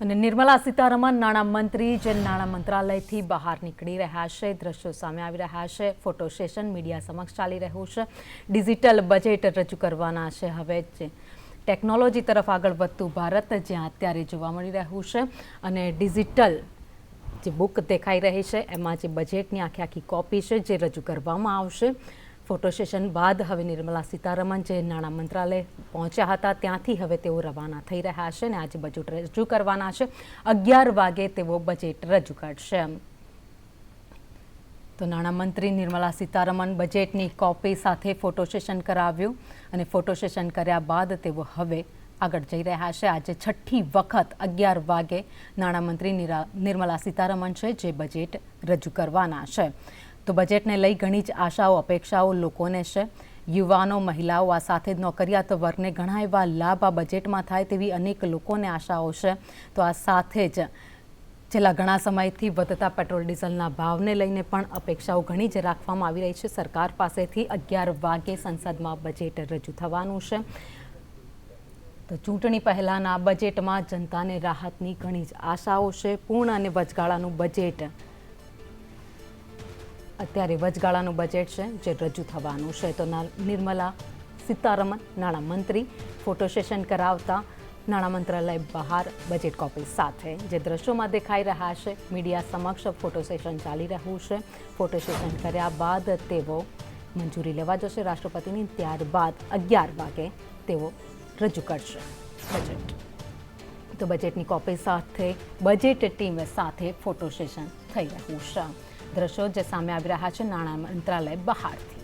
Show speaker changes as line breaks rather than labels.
અને નિર્મલા સીતારમણ નાણાં મંત્રી જે નાણાં મંત્રાલયથી બહાર નીકળી રહ્યા છે. દ્રશ્યો સામે આવી રહ્યા છે. ફોટો સેશન મીડિયા સમક્ષ ચાલી રહ્યું છે. ડિજિટલ બજેટ રજૂ કરવાના છે હવે જ ટેકનોલોજી તરફ આગળ વધતું ભારત, જ્યાં અત્યારે જોવા મળી રહ્યું છે. અને ડિજિટલ જે બુક દેખાઈ રહી છે, એમાં જે બજેટની આખી આખી કોપી છે, જે રજૂ કરવામાં આવશે. ફોટો સેશન બાદ હવે નિર્મલા સીતારમણ જે નાણાં મંત્રાલય પહોંચ્યા હતા, ત્યાંથી હવે તેઓ રવાના થઈ રહ્યા છે અને આજે બજેટ રજૂ કરવાના છે. અગિયાર વાગે તેઓ બજેટ રજૂ કરશે. તો નાણામંત્રી નિર્મલા સીતારમણ બજેટની કોપી સાથે ફોટો સેશન કરાવ્યું અને ફોટો સેશન કર્યા બાદ તેઓ હવે આગળ જઈ રહ્યા છે. આજે છઠ્ઠી વખત અગિયાર વાગે નાણામંત્રી નિર્મલા સીતારમણ છે, જે બજેટ રજૂ કરવાના છે. તો બજેટને લઈ ઘણી જ આશાઓ, અપેક્ષાઓ લોકોને છે. યુવાનો, મહિલાઓ આ સાથે જ નોકરિયાત વર્ગને ઘણા એવા લાભ આ બજેટમાં થાય તેવી અનેક લોકોને આશાઓ છે. તો આ સાથે જ છેલ્લા ઘણા સમયથી વધતા પેટ્રોલ, ડીઝલના ભાવને લઈને પણ અપેક્ષાઓ ઘણી જ રાખવામાં આવી રહી છે. સરકાર પાસેથી અગિયાર વાગે સંસદમાં બજેટ રજૂ થવાનું છે. તો ચૂંટણી પહેલાંના બજેટમાં જનતાને રાહતની ઘણી જ આશાઓ છે. પૂર્ણ અને વચગાળાનું બજેટ અત્યારે વચગાળાનું બજેટ છે જે રજૂ થવાનું છે. તો નિર્મલા સીતારમણ નાણામંત્રી ફોટો સેશન કરાવતા નાણાં મંત્રાલય બહાર બજેટ કોપી સાથે. જે દ્રશ્યોમાં દેખાઈ રહ્યા છે, મીડિયા સમક્ષ ફોટો સેશન ચાલી રહ્યું છે. ફોટો સેશન કર્યા બાદ તેઓ મંજૂરી લેવા જશે રાષ્ટ્રપતિની, ત્યારબાદ અગિયાર વાગે તેઓ રજૂ કરશે બજેટ તો બજેટની કોપી સાથે બજેટ ટીમ સાથે ફોટો સેશન થઈ રહ્યું છે. દ્રશ્યો જે સામે આવી રહ્યા છે નાણાં મંત્રાલય બહારથી.